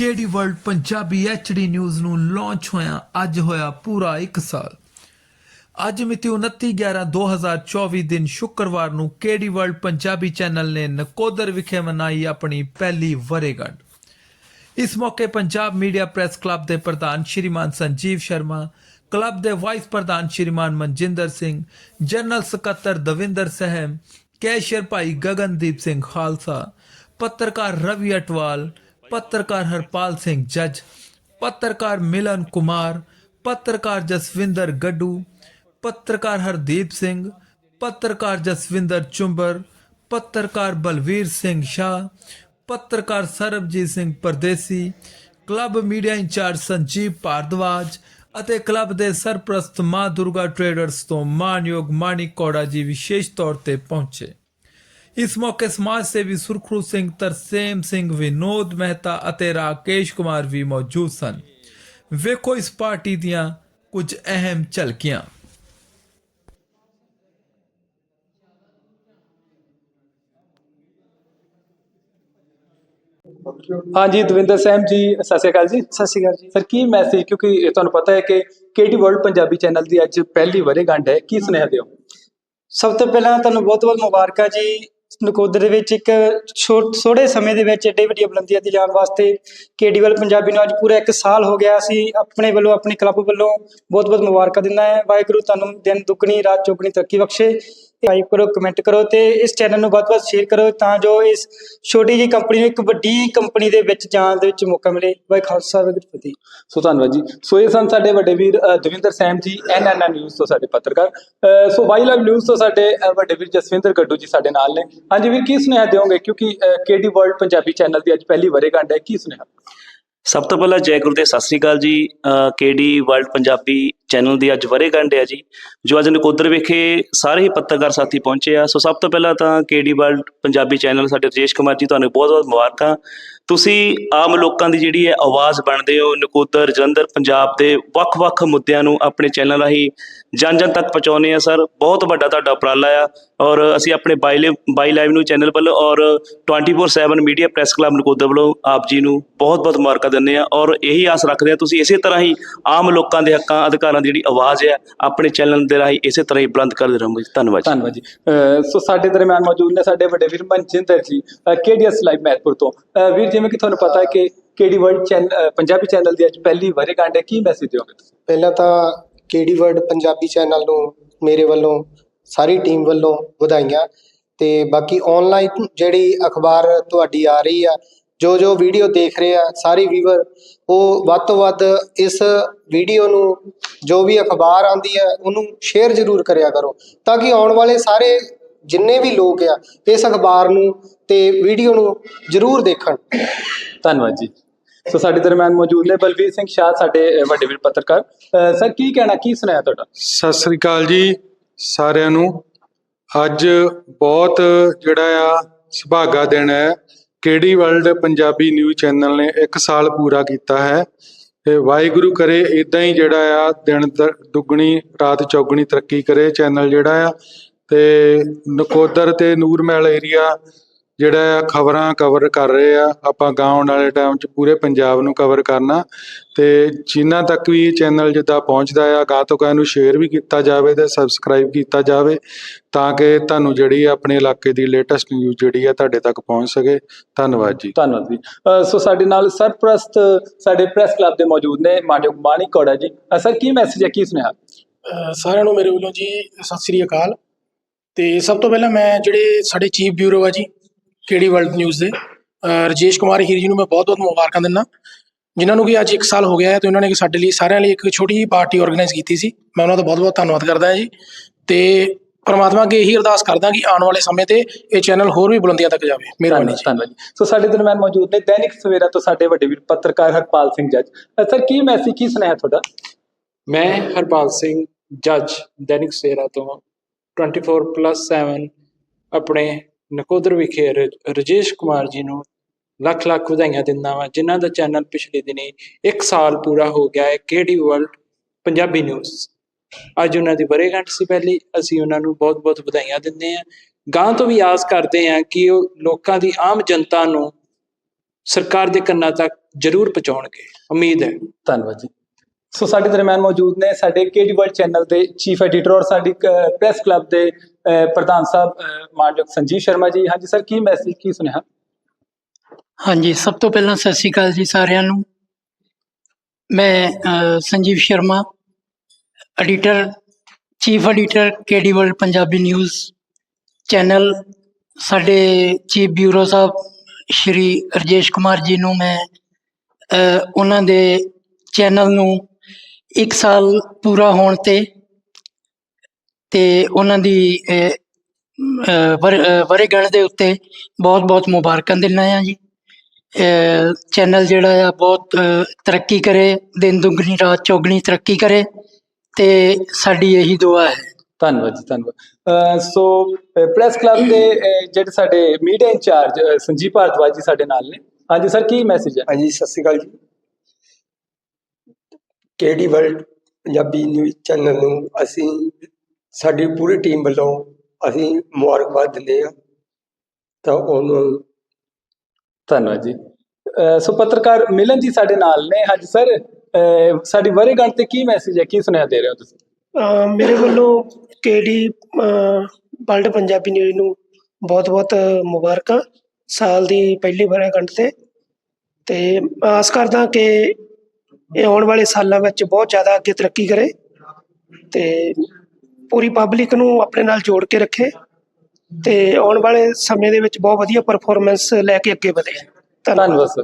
KD world Punjabi HD news ਨੂੰ launch ਹੋਇਆ? ਅੱਜ ਹੋਇਆ ਪੂਰਾ 1 ਸਾਲ। ਅੱਜ ਮਿਤੀ 29/11/2024 ਦਿਨ ਸ਼ੁੱਕਰਵਾਰ ਨੂੰ ਕੇਡੀ ਵਰਲਡ ਪੰਜਾਬੀ ਚੈਨਲ ਨੇ ਨਕੋਦਰ ਵਿਖੇ ਮਨਾਈ ਆਪਣੀ ਪਹਿਲੀ ਵਰੇਗੰਢ ਇਸ ਮੌਕੇ ਪੰਜਾਬ ਮੀਡੀਆ ਪ੍ਰੈਸ ਕਲੱਬ ਦੇ ਪ੍ਰਧਾਨ ਸ਼੍ਰੀਮਾਨ ਸੰਜੀਵ ਸ਼ਰਮਾ, ਕਲੱਬ ਦੇ ਵਾਈਸ ਪ੍ਰਧਾਨ ਸ਼੍ਰੀਮਾਨ ਮਨਜਿੰਦਰ ਸਿੰਘ, ਜਨਰਲ ਸਕੱਤਰ ਦਵਿੰਦਰ ਸਹਿਮ ਕੈਸ਼ਰ ਭਾਈ ਗਗਨਦੀਪ ਸਿੰਘ ਖਾਲਸਾ, ਪੱਤਰਕਾਰ ਰਵੀ ਅਟਵਾਲ ਪੱਤਰਕਾਰ ਹਰਪਾਲ ਸਿੰਘ ਜੱਜ, ਪੱਤਰਕਾਰ ਮਿਲਨ ਕੁਮਾਰ, ਪੱਤਰਕਾਰ ਜਸਵਿੰਦਰ ਗੱਡੂ, ਪੱਤਰਕਾਰ ਹਰਦੀਪ ਸਿੰਘ, ਪੱਤਰਕਾਰ ਜਸਵਿੰਦਰ ਚੁੰਬਰ, ਪੱਤਰਕਾਰ ਬਲਵੀਰ ਸਿੰਘ ਸ਼ਾਹ, ਪੱਤਰਕਾਰ Sarabjit Singh Pardesi, club media incharge Sanjeev Bhardwaj ਅਤੇ ਕਲੱਬ ਦੇ ਸਰਪ੍ਰਸਤ ਮਾਂ ਦੁਰਗਾ ਟ੍ਰੇਡਰਸ ਤੋਂ ਮਾਨਯੋਗ ਮਾਨਿਕ ਕੋੜਾ ਜੀ ਵਿਸ਼ੇਸ਼ ਤੌਰ ਤੇ ਪਹੁੰਚੇ। ਇਸ ਮੌਕੇ ਸਮਾਜ ਸੇਵੀ ਸੁਰਖਰੂ ਸਿੰਘ ਤਰਸੇਮ ਸਿੰਘ ਵਿਨੋਦ ਮਹਿਤਾ ਅਤੇ ਰਾਕੇਸ਼ ਕੁਮਾਰ ਵੀ ਮੌਜੂਦ ਸਨ। ਵੇਖੋ ਇਸ ਪਾਰਟੀ ਦੀਆਂ ਕੁਝ ਅਹਿਮ ਝਲਕੀਆਂ। ਹਾਂਜੀ ਦਵਿੰਦਰ ਸਹਿਮ ਜੀ ਸਤਿ ਸ਼੍ਰੀ ਅਕਾਲ ਜੀ। ਸਤਿ ਸ਼੍ਰੀ ਅਕਾਲ ਜੀ। ਸਰ ਕੀ ਮੈਸੇਜ ਕਿਉਂਕਿ ਇਹ ਤੁਹਾਨੂੰ ਪਤਾ ਹੈ ਕਿ ਕੇਟੀ ਵਰਲਡ ਪੰਜਾਬੀ ਚੈਨਲ ਦੀ ਅੱਜ ਪਹਿਲੀ ਵਰੇਗੰਢ ਹੈ ਕੀ ਸੁਨੇਹਾ ਦਿਓ? ਸਭ ਤੋਂ ਪਹਿਲਾਂ ਤੁਹਾਨੂੰ ਬਹੁਤ-ਬਹੁਤ ਮੁਬਾਰਕਾਂ ਜੀ। ਨਕੋਦਰ ਦੇ ਵਿੱਚ ਇੱਕ ਛੋ- ਥੋੜੇ ਸਮੇਂ ਦੇ ਵਿੱਚ ਏਡੇ ਵੱਡੀਆਂ ਬੁਲੰਦੀਆਂ ਤੇ ਜਾਣ ਵਾਸਤੇ ਕੇਡੀਵਲ ਪੰਜਾਬੀ ਨੂੰ ਅੱਜ ਪੂਰਾ ਇੱਕ ਸਾਲ ਹੋ ਗਿਆ। ਅਸੀਂ ਆਪਣੇ ਵੱਲੋਂ, ਆਪਣੀ ਕਲੱਬ ਵੱਲੋਂ ਬਹੁਤ-ਬਹੁਤ ਮੁਬਾਰਕਾਂ ਦਿੰਦਾ ਹੈ। ਵਾਹਿਗੁਰੂ ਤੁਹਾਨੂੰ ਦਿਨ ਦੁੱਗਣੀ, ਰਾਤ ਚੌਗਣੀ ਤਰੱਕੀ ਬਖਸ਼ੇ। ਲਾਈਕ ਕਰੋ ਕਮੈਂਟ ਕਰੋ ਤੇ ਇਸ ਚੈਨਲ ਨੂੰ ਵੱਧ-ਵੱਧ ਸ਼ੇਅਰ ਕਰੋ ਤਾਂ ਜੋ ਇਸ ਛੋਟੀ ਜਿਹੀ ਕੰਪਨੀ ਨੂੰ ਇੱਕ ਵੱਡੀ ਕੰਪਨੀ ਦੇ ਵਿੱਚ ਜਾਣ ਦੇ ਵਿੱਚ ਮੌਕਾ ਮਿਲੇ। ਵਾਹਿ ਖਾਲਸਾ ਵਾਹਿਗੁਰੂ ਫਤਿਹ। ਸੋ ਧੰਨਵਾਦ ਜੀ। ਸੋ ਇਹ ਸਨ ਸਾਡੇ ਵੱਡੇ ਵੀਰ ਦਵਿੰਦਰ ਸਹਿਮ ਜੀ ਐਨਐਨਐਨ ਨਿਊਜ਼ ਤੋਂ ਸਾਡੇ ਪੱਤਰਕਾਰ। ਸੋ ਵਾਈ ਲਵ ਨਿਊਜ਼ ਤੋਂ ਸਾਡੇ ਵੱਡੇ ਵੀਰ ਜਸਵਿੰਦਰ ਗੱਡੂ ਜੀ ਸਾਡੇ ਨਾਲ ਨੇ। ਹਾਂਜੀ ਵੀਰ, ਕੀ ਸੁਨੇਹਾ ਦਿਓਗੇ? ਕਿਉਂਕਿ ਕੇਡੀ ਵਰਲਡ ਪੰਜਾਬੀ ਚੈਨਲ ਦੀ ਅੱਜ ਪਹਿਲੀ ਵਰੇਗੰਢ ਹੈ, ਕੀ ਸੁਨੇਹਾ? ਸਭ ਤੋਂ ਪਹਿਲਾਂ ਜੈ ਗੁਰੂ ਤੇ Sat Sri Akal ji KD world Punjabi channel ਦੀ ਅੱਜ ਵਰੇਗੰਢ ਹੈ ਜੀ, ਜੋ ਅੱਜ ਨਕੋਦਰ ਵਿਖੇ ਸਾਰੇ ਹੀ ਪੱਤਰਕਾਰ ਸਾਥੀ ਪਹੁੰਚੇ ਆ। ਸੋ ਸਭ ਤੋਂ ਪਹਿਲਾਂ ਤਾਂ ਕੇਡੀ ਵਰਲਡ ਪੰਜਾਬੀ ਚੈਨਲ ਸਾਡੇ ਰਜੇਸ਼ ਕੁਮਾਰ ਜੀ, ਤੁਹਾਨੂੰ ਬਹੁਤ ਬਹੁਤ ਮੁਬਾਰਕਾਂ। ਤੁਸੀਂ ਆਮ ਲੋਕਾਂ ਦੀ ਜਿਹੜੀ ਹੈ ਆਵਾਜ਼ ਬਣਦੇ ਹੋ, ਨਕੋਦਰ, ਜਲੰਧਰ, ਪੰਜਾਬ ਦੇ ਵੱਖ-ਵੱਖ ਮੁੱਦਿਆਂ ਨੂੰ ਆਪਣੇ ਚੈਨਲ ਰਾਹੀਂ ਜਨ ਜਨ ਤੱਕ ਪਹੁੰਚਾਉਂਦੇ ਆ, ਸਰ। ਬਹੁਤ ਵੱਡਾ ਤੁਹਾਡਾ ਉਪਰਾਲਾ ਆ ਔਰ ਅਸੀਂ ਆਪਣੇ ਬਾਈ ਲਾਈਵ ਬਾਈ ਲਾਈਵ ਨੂੰ ਚੈਨਲ ਵੱਲੋਂ ਔਰ 24/7 ਮੀਡੀਆ ਪ੍ਰੈਸ ਕਲੱਬ ਨਕੋਦਰ ਵੱਲੋਂ ਆਪ ਜੀ ਨੂੰ ਬਹੁਤ-ਬਹੁਤ ਮੁਬਾਰਕਾਂ ਦਿੰਦੇ ਆ ਔਰ ਇਹੀ ਆਸ ਰੱਖਦੇ ਆ ਤੁਸੀਂ ਇਸੇ ਤਰ੍ਹਾਂ ਹੀ ਆਮ ਲੋਕਾਂ ਦੇ ਹੱਕਾਂ ਅਧਿਕਾਰਾਂ ਦੀ ਜਿਹੜੀ ਆਵਾਜ਼ ਹੈ ਆਪਣੇ ਚੈਨਲ ਦੇ ਰਾਹੀਂ ਇਸੇ ਤਰ੍ਹਾਂ ਹੀ ਬੁਲੰਦ ਕਰਦੇ ਰਹੋਗੇ ਧੰਨਵਾਦ ਜੀ। ਧੰਨਵਾਦ ਜੀ। ਸੋ ਸਾਡੇ ਦਰਮਿਆਨ ਮੌਜੂਦ ਨੇ ਸਾਡੇ ਵੱਡੇ ਵੀਰ ਮਨਜਿੰਦਰ ਜੀ ਕੇਡੀਐਸ ਲਾਈਵ ਮੈਥਪੁਰ ਤੋਂ। ਵੀਰ ਜਿਵੇਂ ਕਿ ਤੁਹਾਨੂੰ ਪਤਾ ਹੈ ਕਿ KD world channel Punjabi channel ਦੀ ਅੱਜ ਪਹਿਲੀ ਵਰੇਗੰਢ ਹੈ। ਕੀ ਮੈਸੇਜ ਦਿਓਗੇ ਤੁਸੀਂ? ਪਹਿਲਾਂ ਤਾਂ ਕੇਡੀ ਵਰਡ ਪੰਜਾਬੀ ਚੈਨਲ ਨੂੰ ਮੇਰੇ ਵੱਲੋਂ ਸਾਰੀ ਟੀਮ ਵੱਲੋਂ ਵਧਾਈਆਂ। ਤੇ ਬਾਕੀ ਆਨਲਾਈਨ ਜਿਹੜੀ ਅਖਬਾਰ ਤੁਹਾਡੀ ਆ ਰਹੀ ਆ ਜੋ ਜੋ ਵੀਡੀਓ ਦੇਖ ਰਹੇ ਆ ਸਾਰੇ ਵੀਵਰ ਉਹ ਵੱਧ ਤੋਂ ਵੱਧ ਇਸ ਵੀਡੀਓ ਨੂੰ ਜੋ ਵੀ ਅਖਬਾਰ ਆਂਦੀ ਹੈ ਉਹਨੂੰ ਸ਼ੇਅਰ ਜ਼ਰੂਰ ਕਰਿਆ ਕਰੋ ਤਾਂ ਕਿ ਆਉਣ ਵਾਲੇ ਸਾਰੇ ਜਿੰਨੇ ਵੀ ਲੋਕ ਆ ਇਸ ਅਖਬਾਰ ਨੂੰ ਤੇ ਵੀਡੀਓ ਨੂੰ ਜ਼ਰੂਰ ਦੇਖਣ। ਧੰਨਵਾਦ ਜੀ। ਸੋ ਸਾਡੇ ਦਰਮਿਆਨ ਮੌਜੂਦ ਨੇ ਬਲਵੀਰ ਸਿੰਘ ਸ਼ਾਹ ਸਾਡੇ ਵੱਡੇ ਵੀਰ ਪੱਤਰਕਾਰ। ਸਰ ਕੀ ਕਹਿਣਾ ਕੀ ਸੁਣਾਇਆ ਤੁਹਾਡਾ? ਸਤਿ ਸ੍ਰੀ ਅਕਾਲ ਜੀ ਸਾਰਿਆਂ ਨੂੰ। ਅੱਜ ਬਹੁਤ ਜਿਹੜਾ ਆ ਸੁਭਾਗਾ ਦਿਨ ਹੈ। ਕਿਹੜੀ ਵਰਲਡ ਪੰਜਾਬੀ ਨਿਊਜ਼ ਚੈਨਲ ਨੇ 1 ਸਾਲ ਪੂਰਾ ਕੀਤਾ ਹੈ? ਤੇ ਵਾਹਿਗੁਰੂ ਕਰੇ ਇਦਾਂ ਹੀ ਜਿਹੜਾ ਆ, ਦਿਨ ਦ- ਦੁੱਗਣੀ, ਰਾਤ ਚੌਗਣੀ ਤਰੱਕੀ ਕਰੇ ਚੈਨਲ ਜਿਹੜਾ ਆ। ਤੇ ਨਕੋਦਰ ਤੇ ਨੂਰਮਹਿਲ ਏਰੀਆ ਜਿਹੜਾ ਆ ਖਬਰਾਂ ਕਵਰ ਕਰ ਰਹੇ ਆ ਆਪਾਂ ਗਾਉਣ ਵਾਲੇ ਟਾਈਮ 'ਚ ਪੂਰੇ ਪੰਜਾਬ ਨੂੰ ਕਵਰ ਕਰਨਾ। ਤੇ ਜਿਨ੍ਹਾਂ ਤੱਕ ਵੀ ਇਹ ਚੈਨਲ ਜਿੱਦਾਂ ਪਹੁੰਚਦਾ ਆ ਗਾਹ ਤੋਂ ਗਾਹ ਨੂੰ ਸ਼ੇਅਰ ਵੀ ਕੀਤਾ ਜਾਵੇ ਤੇ ਸਬਸਕ੍ਰਾਈਬ ਕੀਤਾ ਜਾਵੇ ਤਾਂ ਕਿ ਤੁਹਾਨੂੰ ਜਿਹੜੀ ਆਪਣੇ ਇਲਾਕੇ ਦੀ ਲੇਟੈਸਟ ਨਿਊਜ਼ ਜਿਹੜੀ ਆ ਤੁਹਾਡੇ ਤੱਕ ਪਹੁੰਚ ਸਕੇ। ਧੰਨਵਾਦ ਜੀ। ਧੰਨਵਾਦ ਜੀ। ਸੋ ਸਾਡੇ ਨਾਲ ਸਰਪ੍ਰਸਤ ਸਾਡੇ ਪ੍ਰੈਸ ਕਲੱਬ ਦੇ ਮੌਜੂਦ ਨੇ ਮਾਨਯੋਗ ਮਾਨਿਕ ਕੌੜਾ ਜੀ। ਅ, ਸਰ ਕੀ ਮੈਸੇਜ ਹੈ ਕੀ ਅਹ ਸਾਰਿਆਂ ਨੂੰ ਮੇਰੇ ਵੱਲੋਂ ਜੀ ਸਤਿ ਸ੍ਰੀ ਅਕਾਲ। ਤੇ ਸਭ ਤੋਂ ਪਹਿਲਾਂ ਮੈਂ ਜਿਹੜੇ ਸਾਡੇ ਚੀਫ ਬਿਊਰੋ ਆ ਜੀ ਕਿਹੜੀ ਵਰਲਡ ਨਿਊਜ਼ ਦੇ? ਰਜੇਸ਼ ਕੁਮਾਰ ਹੀਰ ਜੀ ਨੂੰ ਮੈਂ ਬਹੁਤ-ਬਹੁਤ ਮੁਬਾਰਕਾਂ ਦਿੰਦਾ। ਜਿਨ੍ਹਾਂ ਨੂੰ ਕਿ ਅੱਜ 1 ਸਾਲ ਹੋ ਗਿਆ ਹੈ ਤੇ ਉਹਨਾਂ ਨੇ ਸਾਡੇ ਲਈ ਸਾਰਿਆਂ ਲਈ ਇੱਕ ਛੋਟੀ ਜਿਹੀ ਪਾਰਟੀ ਆਰਗੇਨਾਈਜ਼ ਕੀਤੀ ਸੀ। ਮੈਂ ਉਹਨਾਂ ਦਾ ਬਹੁਤ-ਬਹੁਤ ਧੰਨਵਾਦ ਕਰਦਾ ਹਾਂ ਜੀ। ਤੇ ਪਰਮਾਤਮਾ ਅੱਗੇ ਇਹੀ ਅਰਦਾਸ ਕਰਦਾ ਕਿ ਆਉਣ ਵਾਲੇ ਸਮੇਂ ਤੇ ਇਹ ਚੈਨਲ ਹੋਰ ਵੀ ਬੁਲੰਦੀਆਂ ਤੱਕ ਜਾਵੇ। ਮਿਹਰਬਾਨੀ ਧੰਨਵਾਦ ਜੀ। ਧੰਨਵਾਦ ਜੀ। ਸੋ ਸਾਡੇ ਦਰਮਿਆਨ ਮੌਜੂਦ ਨੇ ਦੈਨਿਕ ਸਵੇਰਾ ਤੋਂ ਸਾਡੇ ਵੱਡੇ ਵੀਰ ਪੱਤਰਕਾਰ ਹਰਪਾਲ ਸਿੰਘ ਜੱਜ। ਸਰ ਕੀ ਮੈਸੇਜ ਕੀ ਸੁਣਾਇਆ ਤੁਹਾਡਾ? ਮੈਂ ਹਰਪਾਲ ਸਿੰਘ ਜੱਜ ਦੈਨਿਕ ਸਵੇਰਾ ਤੋਂ 24+7 ਆਪਣੇ ਨਕੋਦਰ ਵਿਖੇ ਰ- ਰਜੇਸ਼ ਕੁਮਾਰ ਜੀ ਨੂੰ ਲੱਖ ਲੱਖ ਵਧਾਈਆਂ ਦਿੰਦਾ ਵਾਂ, ਜਿਨ੍ਹਾਂ ਦਾ ਚੈਨਲ ਪਿਛਲੇ ਦਿਨੀ 1 ਸਾਲ ਪੂਰਾ ਹੋ ਗਿਆ ਹੈ ਕੇਡੀ ਵਰਲਡ ਪੰਜਾਬੀ ਨਿਊਜ਼ ਅੱਜ ਉਹਨਾਂ ਦੀ ਵਰੇਗੰਢ ਸੀ ਪਹਿਲੀ, ਅਸੀਂ ਉਹਨਾਂ ਨੂੰ ਬਹੁਤ-ਬਹੁਤ ਵਧਾਈਆਂ ਦਿੰਦੇ ਹਾਂ। ਗਾਂ ਤੋਂ ਵੀ ਆਸ ਕਰਦੇ ਹਾਂ ਕਿ ਉਹ ਲੋਕਾਂ ਦੀ ਆਮ ਜਨਤਾ ਨੂੰ ਸਰਕਾਰ ਦੇ ਕੰਨਾਂ ਤੱਕ ਜ਼ਰੂਰ ਪਹੁੰਚਾਉਣਗੇ। ਉਮੀਦ ਹੈ। ਧੰਨਵਾਦ ਜੀ। ਸੋ ਸਾਡੇ ਦਰਮਿਆਨ ਮੌਜੂਦ ਨੇ। ਸਾਡੇ ਕੇਡੀ ਵਰਲਡ ਚੈਨਲ ਦੇ ਚੀਫ ਐਡੀਟਰ ਔਰ ਸਾਡੀ ਪ੍ਰੈਸ ਕਲੱਬ ਦੇ ਪ੍ਰਧਾਨ ਸਾਹਿਬ ਮਾਨਯੋਗ ਸੰਜੀਵ ਸ਼ਰਮਾ ਜੀ। ਹਾਂਜੀ ਸਰ ਕੀ ਮੈਸੇਜ ਕੀ ਸੁਨੇਹਾ? ਹਾਂਜੀ, ਸਭ ਤੋਂ ਪਹਿਲਾਂ ਸਤਿ ਸ਼੍ਰੀ ਅਕਾਲ ਜੀ ਸਾਰਿਆਂ ਨੂੰ। ਮੈਂ Sanjeev Sharma editor chief editor KD world Punjabi news channel ਸਾਡੇ ਚੀਫ ਬਿਊਰੋ ਸਾਹਿਬ, ਸ਼੍ਰੀ ਰਜੇਸ਼ ਕੁਮਾਰ ਜੀ ਨੂੰ ਮੈਂ ਉਹਨਾਂ ਦੇ ਚੈਨਲ ਨੂੰ 1 ਸਾਲ ਪੂਰਾ ਹੋਣ ਤੇ ਤੇ ਉਹਨਾਂ ਦੀ ਅ, ਅ, ਵਰ- ਅ, ਵਰ੍ਹੇਗੰਢ ਦੇ ਉੱਤੇ ਬਹੁਤ ਬਹੁਤ ਮੁਬਾਰਕਾਂ ਦਿੰਦਾ ਹਾਂ ਜੀ। ਅਹ ਚੈਨਲ ਜਿਹੜਾ ਆ ਬਹੁਤ ਤਰੱਕੀ ਕਰੇ ਦਿਨ ਦੁਗਣੀ ਰਾਤ ਚੌਗਣੀ ਤਰੱਕੀ ਕਰੇ ਤੇ ਸਾਡੀ ਇਹੀ ਦੁਆ ਹੈ। ਧੰਨਵਾਦ ਜੀ ਧੰਨਵਾਦ। ਸੋ ਪ੍ਰੈਸ ਕਲੱਬ ਦੇ ਜਿਹੜੇ ਸਾਡੇ ਮੀਡੀਆ ਇੰਚਾਰਜ ਸੰਜੀਵ ਭਾਰਦਵਾਜ ਜੀ ਸਾਡੇ ਨਾਲ ਨੇ। ਹਾਂਜੀ ਸਰ ਕੀ ਮੈਸੇਜ ਹੈ? ਹਾਂਜੀ Sat Sri Akal ji. KD world Punjabi news channel ਨੂੰ ਅਸੀਂ ਸਾਡੀ ਪੂਰੀ ਟੀਮ ਵੱਲੋਂ ਅਸੀਂ ਮੁਬਾਰਕਬਾਦ ਦਿੰਦੇ ਹਾਂ। ਤਾਂ ਉਹਨੂੰ ਧੰਨਵਾਦ ਜੀ। ਅਹ, ਸੋ ਪੱਤਰਕਾਰ ਮਿਲਨ ਜੀ ਸਾਡੇ ਨਾਲ ਨੇ ਹਾਂਜੀ ਸਰ। ਅਹ, ਸਾਡੀ ਵਰ੍ਹੇਗੰਢ ਤੇ ਕੀ ਮੈਸੇਜ ਹੈ? ਕੀ ਸੁਨੇਹਾ ਦੇ ਰਹੇ ਹੋ ਤੁਸੀਂ? ਅਹ ਮੇਰੇ ਵੱਲੋਂ ਕੇਡੀ ਵਰਲਡ ਪੰਜਾਬੀ ਨਿਊਜ਼ ਨੂੰ ਬਹੁਤ-ਬਹੁਤ ਮੁਬਾਰਕਾਂ। ਸਾਲ ਦੀ ਪਹਿਲੀ ਵਰ੍ਹੇਗੰਢ ਤੇ। ਤੇ ਆਸ ਕਰਦਾ ਕਿ ਇਹ ਆਉਣ ਵਾਲੇ ਸਾਲਾਂ ਵਿੱਚ ਬਹੁਤ ਜ਼ਿਆਦਾ ਅੱਗੇ ਤਰੱਕੀ ਕਰੇ ਤੇ ਪੂਰੀ ਪਬਲਿਕ ਨੂੰ ਆਪਣੇ ਨਾਲ ਜੋੜ ਕੇ ਰੱਖੇ ਤੇ ਆਉਣ ਵਾਲੇ ਸਮੇਂ ਦੇ ਵਿੱਚ ਬਹੁਤ ਵਧੀਆ ਪਰਫਾਰਮੈਂਸ ਲੈ ਕੇ ਅੱਗੇ ਵਧੇ। ਧੰਨਵਾਦ ਸਰ।